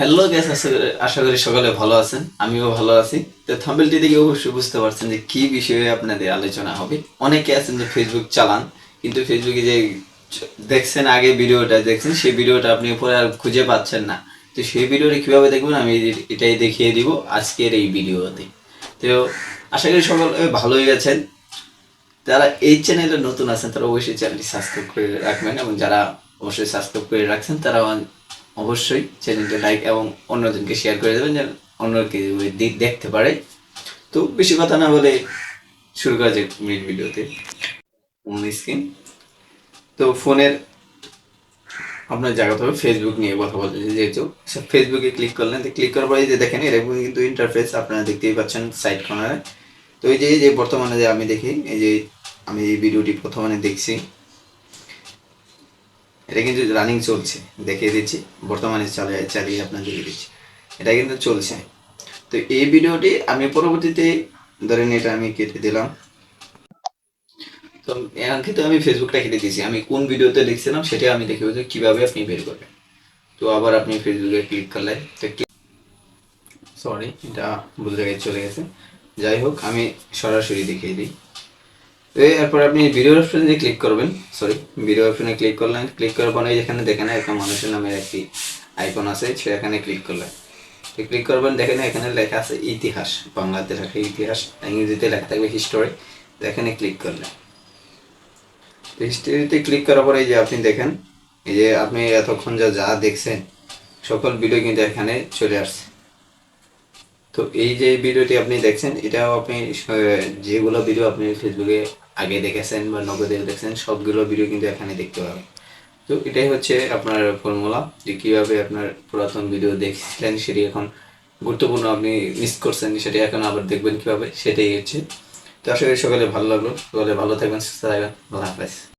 Hello gas আশা করি সকালে ভালো আছেন। আমিও ভালো আছি। তো থাম্বেলটি দেখে অবশ্যই বুঝতে পারছেন যে কি বিষয়ে আপনাদের আলোচনা হবে। অনেকে আছেন যে ফেসবুক চালান, কিন্তু ফেসবুকে যে দেখছেন আগে ভিডিওটা, দেখছেন সেই ভিডিওটা আপনি পরে আর খুঁজে পাচ্ছেন না। তো সেই ভিডিওটা কীভাবে দেখবেন আমি এটাই দেখিয়ে দিব আজকের এই ভিডিওতে। তো আশা করি সকলে ভালোই আছেন। যারা এই চ্যানেলে নতুন আছেন, তারা অবশ্যই চ্যানেলটি সাবস্ক্রাইব করে রাখবেন এবং যারা অবশ্যই সাবস্ক্রাইব করে রাখছেন তারা অবশ্যই চ্যানেলটি লাইক এবং অন্যজনকে শেয়ার করে দেবেন যেন অন্যকে দিক দেখতে পারে। তো বেশি কথা না বলে শুরু করা যাক মেন ভিডিওতে ফোন স্ক্রিন তো ফোনের আপনার জায়গাতে হবে ফেসবুক নিয়ে কথা বলতে যেহেতু। ফেসবুকে ক্লিক করলেন, তো ক্লিক করার পরে যে দেখেন এরকম কিন্তু ইন্টারফেস আপনারা দেখতেই পাচ্ছেন সাইড কর্নারে তো এই যে যে বর্তমানে যে আমি দেখি, এই যে আমি এই ভিডিওটি বর্তমানে দেখছি এটা কিন্তু রানিং চলছে। দেখিয়ে দিচ্ছি। বর্তমানে চালিয়ে চালিয়ে আপনার দেখিয়ে দিচ্ছি। এটা কিন্তু চলছে। তো এই ভিডিওটি আমি পরবর্তীতে ধরেন এটা আমি কেটে দিলাম। তো কিন্তু আমি ফেসবুকটা কেটে দিয়েছি। আমি কোন ভিডিওতে লিখছিলাম সেটা আমি দেখে যে কীভাবে আপনি বের করবেন। তো আবার আপনি ফেসবুকে ক্লিক করলে তো সরি এটা ভুল জায়গায় চলে গেছে। যাই হোক, আমি সরাসরি দেখিয়ে দিই। এরপর আপনি ভিডিও অপশনে ক্লিক করবেন। সরি ভিডিও অপশনে ক্লিক করলেন। ক্লিক করার পরে যেখানে দেখেন একটা মানুষের নামের একটি আইকন আছে, সেখানে ক্লিক করলেন। ক্লিক করবেন দেখেন এখানে লেখা আছে ইতিহাস, বাংলাতে লেখা ইতিহাস, ইংরেজিতে লেখা থাকবে হিস্টোরি এখানে ক্লিক করলেন। হিস্টোরিতে ক্লিক করার পরে যে আপনি দেখেন, এই যে আপনি এতক্ষণ যা যা দেখছেন, সকল ভিডিও কিন্তু এখানে চলে আসছে। তো এই যে ভিডিওটি আপনি দেখছেন, এটাও আপনি যেগুলো ভিডিও আপনি ফেসবুকে আগে দেখেছেন বা নগদে দেখছেন, সবগুলো ভিডিও কিন্তু এখানে দেখতে পাবেন। তো এটাই হচ্ছে আপনার ফর্মুলা যে কীভাবে আপনার পুরাতন ভিডিও দেখছিলেন, সেটি এখন গুরুত্বপূর্ণ আপনি মিস করছেন, সেটি এখন আবার দেখবেন কীভাবে, সেটাই হচ্ছে। তো করি সকালে ভালো লাগল। সকালে ভালো থাকবেন, সুস্থ থাকবেন। ভালো হাফেজ।